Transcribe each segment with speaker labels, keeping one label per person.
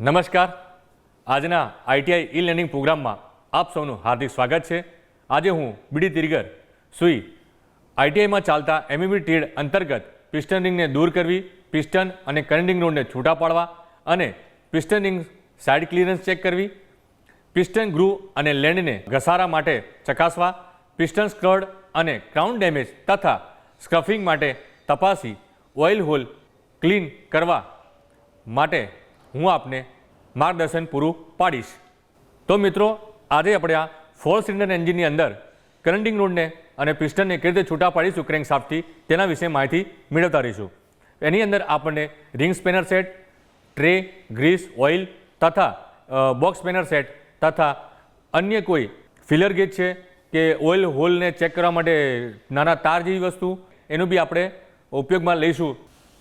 Speaker 1: નમસ્કાર. આજના ITI e learning પ્રોગ્રામમાં આપ સૌનું હાર્દિક સ્વાગત છે. આજે હું બીડી તિરગર સુઈ આઈટીઆઈમાં ચાલતા એમઈબી ટીડ અંતર્ગત પિસ્ટન રિંગને દૂર કરવી, પિસ્ટન અને કરંટ રોડને છૂટા પાડવા અને piston ring side clearance check કરવી, પિસ્ટન ગ્રુવ અને લેન્ડને ઘસારા માટે ચકાસવા, પિસ્ટન સ્કર્ડ અને ક્રાઉન ડેમેજ તથા સ્ક્રફિંગ માટે તપાસી, ઓઇલ હોલ ક્લીન કરવા માટે હું આપને માર્ગદર્શન પૂરું પાડીશ. તો મિત્રો, આજે આપણે આ ફોર સિલિન્ડર એન્જિનની અંદર કરંટિંગ રોડને અને પિસ્ટનને કેવી રીતે છૂટા પાડીશું ક્રેન્ક શાફ્ટથી, તેના વિશે માહિતી મેળવતા રહીશું. એની અંદર આપણને ring spanner set, tray, grease, oil તથા બોક્સ સ્પેનર સેટ તથા અન્ય કોઈ ફિલર ગેજ છે કે ઓઇલ હોલને ચેક કરવા માટે નાના તાર જેવી વસ્તુ, એનું બી આપણે ઉપયોગમાં લઈશું.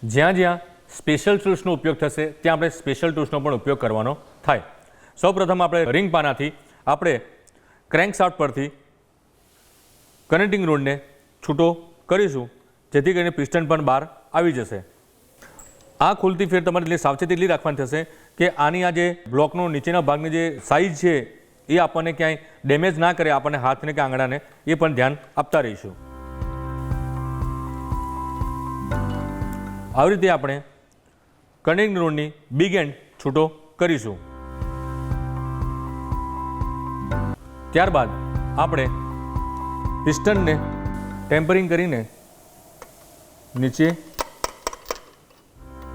Speaker 1: જ્યાં જ્યાં સ્પેશિયલ ટૂલ્સનો ઉપયોગ થશે, ત્યાં આપણે સ્પેશિયલ ટૂલ્સનો પણ ઉપયોગ કરવાનો થાય. સૌપ્રથમ આપણે રિંગ પાનાથી આપણે ક્રેન્કશાફ્ટ પરથી કનેક્ટિંગ રોડને છૂટો કરીશું, જેથી કરીને પિસ્ટન પણ બહાર આવી જશે. આ ખુલતી ફેર તમારે એટલી સાવચેતી એટલી રાખવાની થશે કે આની આ જે બ્લોકનો નીચેના ભાગની જે સાઇઝ છે, એ આપણને ક્યાંય ડેમેજ ના કરે, આપણને હાથને કે આંગણાને, એ પણ ધ્યાન આપતા રહીશું. આવી રીતે આપણે કનેક્ટિંગ રોડની બિગ એન્ડ છૂટો કરીશું. ત્યારબાદ આપણે પિસ્ટનને ટેમ્પરિંગ કરીને નીચે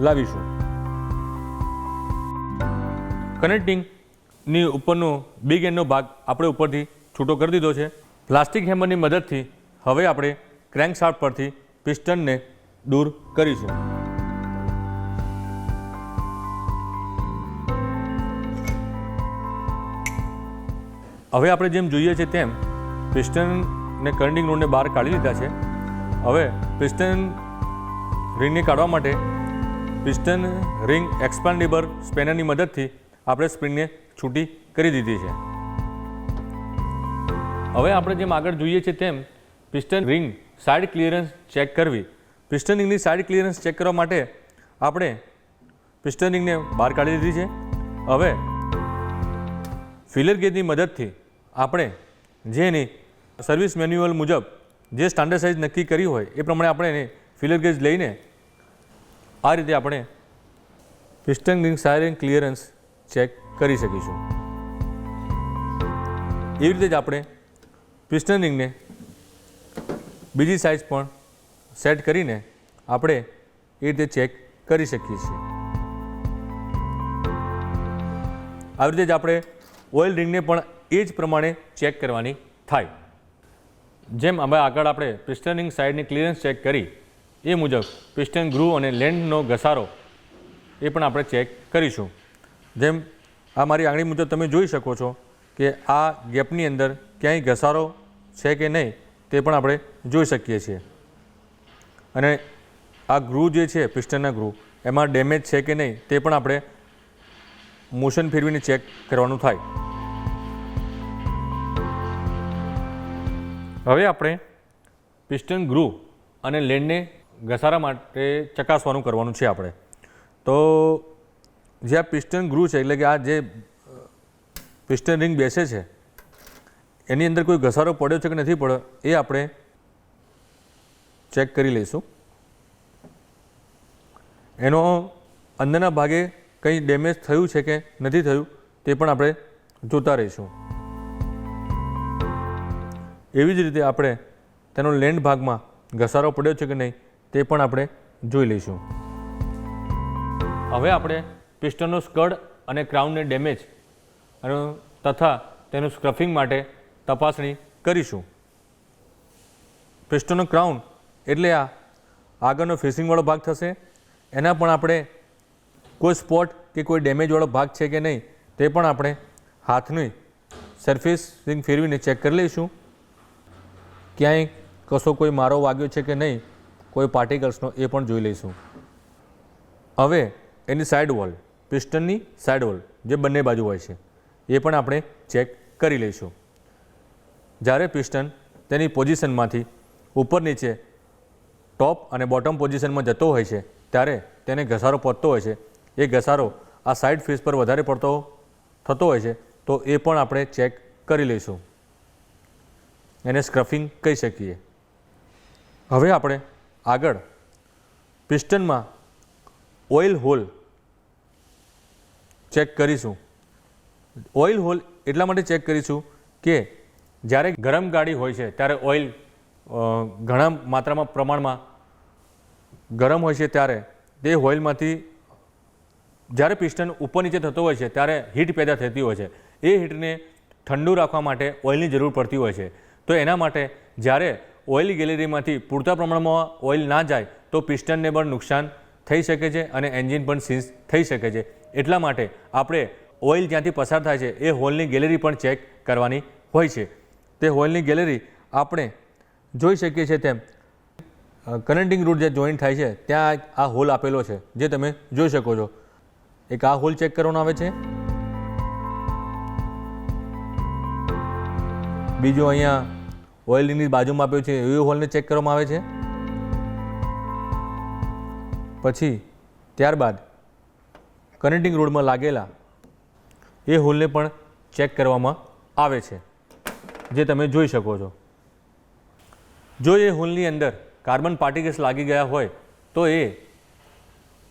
Speaker 1: લાવીશું. કનેક્ટિંગની ઉપરનો બિગ એન્ડનો ભાગ આપણે ઉપરથી છૂટો કરી દીધો છે. પ્લાસ્ટિક હેમરની મદદથી હવે આપણે ક્રેન્ક શાફ્ટ પરથી પિસ્ટનને દૂર કરીશું. હવે આપણે જેમ જોઈએ છે તેમ પિસ્ટન ને કરંટિંગ રોડને બહાર કાઢી લીધા છે. હવે પિસ્ટન રિંગને કાઢવા માટે પિસ્ટન રિંગ એક્સપાન્ડેબલ સ્પેનરની મદદથી આપણે સ્પ્રિંગને છૂટી કરી દીધી છે. હવે આપણે જેમ આગળ જોઈએ છે તેમ piston ring side clearance check કરવી. પિસ્ટન રિંગની સાઇડ ક્લિયરન્સ ચેક કરવા માટે આપણે પિસ્ટન રિંગને બહાર કાઢી દીધી છે. હવે ફિલર ગેજની મદદથી આપણે જે એની સર્વિસ મેન્યુઅલ મુજબ જે સ્ટાન્ડર્ડ સાઇઝ નક્કી કરી હોય, એ પ્રમાણે આપણે એને ફિલર ગેજ લઈને આ રીતે આપણે પિસ્ટન રિંગ સાયરિંગ ક્લિયરન્સ ચેક કરી શકીશું. એવી રીતે જ આપણે પિસ્ટન રિંગને બીજી સાઇઝ પણ સેટ કરીને આપણે એ રીતે ચેક કરી શકીએ છીએ. આવી રીતે જ આપણે ઓઇલ રિંગને પણ એ જ પ્રમાણે ચેક કરવાની થાય. જેમ હવે આગળ આપણે પિસ્ટનિંગ સાઇડની ક્લિયરન્સ ચેક કરી, એ મુજબ પિસ્ટન ગ્રુવ અને લેન્ડનો ઘસારો એ પણ આપણે ચેક કરીશું. જેમ આ મારી આંગળી મુજબ તમે જોઈ શકો છો કે આ ગેપની અંદર ક્યાંય ઘસારો છે કે નહીં તે પણ આપણે જોઈ શકીએ છીએ. અને આ ગ્રુવ જે છે પિસ્ટનના ગ્રુવ એમાં ડેમેજ છે કે નહીં તે પણ આપણે મોશન ફેરવીને ચેક કરવાનું થાય. હવે આપણે પિસ્ટન ગ્રુવ અને લેન્ડને ઘસારા માટે ચકાસવાનું કરવાનું છે આપણે. તો જે આ પિસ્ટન ગ્રુવ છે, એટલે કે આ જે પિસ્ટન રિંગ બેસે છે, એની અંદર કોઈ ઘસારો પડ્યો છે કે નથી પડ્યો, એ આપણે ચેક કરી લઈશું. એનો અંદરના ભાગે કંઈ ડેમેજ થયું છે કે નથી થયું, તે પણ આપણે જોતા રહીશું. એવી જ રીતે આપણે તેનો લેન્ડ ભાગમાં ઘસારો પડ્યો છે કે નહીં તે પણ આપણે જોઈ લઈશું. હવે આપણે પિસ્ટનનો સ્કર્ડ અને ક્રાઉનને ડેમેજ અને તથા તેનું સ્ક્રફિંગ માટે તપાસણી કરીશું. પિસ્ટનનો ક્રાઉન એટલે આ આગળનો ફેસિંગવાળો ભાગ થશે. એના પણ આપણે કોઈ સ્પોટ કે કોઈ ડેમેજવાળો ભાગ છે કે નહીં તે પણ આપણે હાથની સરફેસિંગ ફેરવીને ચેક કરી લઈશું. ક્યાંય કશો કોઈ મારો વાગ્યો છે કે નહીં, કોઈ પાર્ટિકલ્સનો એ પણ જોઈ લઈશું. હવે એની સાઇડ વોલ પિસ્ટનની સાઇડ વોલ જે બંને બાજુ હોય છે, એ પણ આપણે ચેક કરી લઈશું. જ્યારે પિસ્ટન તેની પોઝિશનમાંથી ઉપર નીચે ટોપ અને બોટમ પોઝિશનમાં જતો હોય છે, ત્યારે તેને ઘસારો પહોંચતો હોય છે. એ ઘસારો આ સાઈડ ફેસ પર વધારે પડતો થતો હોય છે, તો એ પણ આપણે ચેક કરી લઈશું. એને સ્ક્રફિંગ કહી શકીએ. હવે આપણે આગળ પિસ્ટનમાં ઓઇલ હોલ ચેક કરીશું. ઓઇલ હોલ એટલા માટે ચેક કરીશું કે જ્યારે ગરમ ગાડી હોય છે, ત્યારે ઓઇલ ઘણા માત્રામાં પ્રમાણમાં ગરમ હોય છે ત્યારે તે ઓઇલમાંથી જ્યારે પિસ્ટન ઉપર નીચે થતો હોય છે, ત્યારે હીટ પેદા થતી હોય છે. એ હીટને ઠંડુ રાખવા માટે ઓઇલની જરૂર પડતી હોય છે. તો એના માટે જ્યારે ઓઇલ ગેલેરીમાંથી પૂરતા પ્રમાણમાં ઓઇલ ના જાય, તો પિસ્ટનને પણ નુકસાન થઈ શકે છે અને એન્જિન પણ સીઝ થઈ શકે છે. એટલા માટે આપણે ઓઇલ જ્યાંથી પસાર થાય છે, એ હોલની ગેલેરી પણ ચેક કરવાની હોય છે. તે હોલની ગેલેરી આપણે જોઈ શકીએ છીએ તેમ. કનેક્ટિંગ રૂટ જે જોઈન્ટ થાય છે, ત્યાં આ હોલ આપેલો છે, જે તમે જોઈ શકો છો. એક આ હોલ ચેક કરવાનો આવે છે. બીજો અહીંયા ઓઇલની બાજુમાં આપ્યો છે, એવી હોલને ચેક કરવામાં આવે છે? પછી, ત્યારબાદ કનેક્ટિંગ રોડમાં લાગેલા એ હોલને પણ ચેક કરવામાં આવે છે, જે તમે જોઈ શકો છો. જો એ હોલની અંદર કાર્બન પાર્ટિકલ્સ લાગી ગયા હોય, તો એ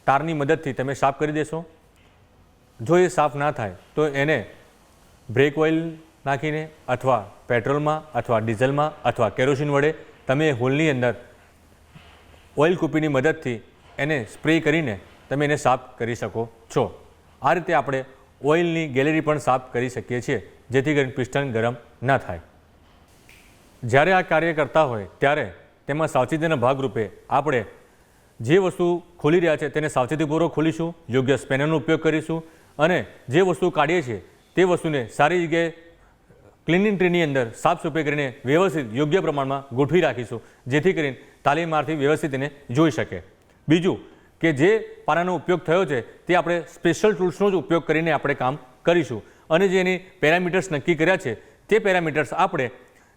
Speaker 1: તારની મદદથી તમે સાફ કરી દેશો. જો એ સાફ ના થાય, તો એને બ્રેક ઓઇલ નાખીને અથવા પેટ્રોલમાં અથવા ડીઝલમાં અથવા કેરોસીન વડે તમે હોલની અંદર ઓઇલ કૂપીની મદદથી એને સ્પ્રે કરીને તમે એને સાફ કરી શકો છો. આ રીતે આપણે ઓઇલની ગેલેરી પણ સાફ કરી શકીએ છીએ, જેથી કરીને પિસ્ટન ગરમ ન થાય. જ્યારે આ કાર્ય કરતા હોય, ત્યારે તેમાં સાવચેતીના ભાગરૂપે આપણે જે વસ્તુ ખોલી રહ્યા છે તેને સાવચેતીપૂર્વક ખોલીશું, યોગ્ય સ્પેનરનો ઉપયોગ કરીશું અને જે વસ્તુ કાઢીએ છીએ તે વસ્તુને સારી જગ્યાએ ક્લિનિંગ ટ્રીની અંદર સાફ સફાઈ કરીને વ્યવસ્થિત યોગ્ય પ્રમાણમાં ગોઠવી રાખીશું, જેથી કરીને તાલીમાર્થી વ્યવસ્થિત એને જોઈ શકે. બીજું કે જે પાનાનો ઉપયોગ થયો છે, તે આપણે સ્પેશિયલ ટૂલ્સનો જ ઉપયોગ કરીને આપણે કામ કરીશું. અને જે એની પેરામીટર્સ નક્કી કર્યા છે, તે પેરામીટર્સ આપણે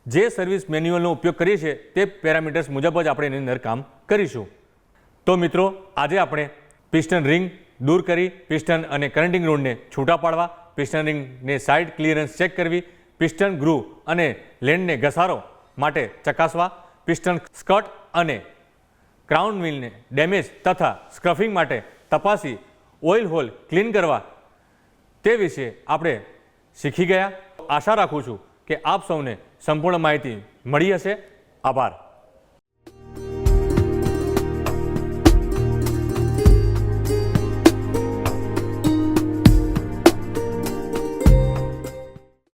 Speaker 1: જે સર્વિસ મેન્યુઅલનો ઉપયોગ કરીએ છીએ, તે પેરામીટર્સ મુજબ જ આપણે એની અંદર કામ કરીશું. તો મિત્રો, આજે આપણે પિસ્ટન રિંગ દૂર કરી, પિસ્ટન અને કરંટિંગ રોડને છૂટા પાડવા, પિસ્ટન રિંગને સાઇડ ક્લિયરન્સ ચેક કરવી પિસ્ટન ગ્રુવ અને લેન્ડને ઘસારો માટે ચકાસવા પિસ્ટન સ્કટ અને ક્રાઉન વ્હીલને ડેમેજ તથા સ્ક્રફિંગ માટે તપાસી ઓઇલ હોલ ક્લીન કરવા તે વિશે આપણે શીખી ગયા. આશા રાખું છું કે આપ સૌને સંપૂર્ણ માહિતી મળી હશે. આભાર.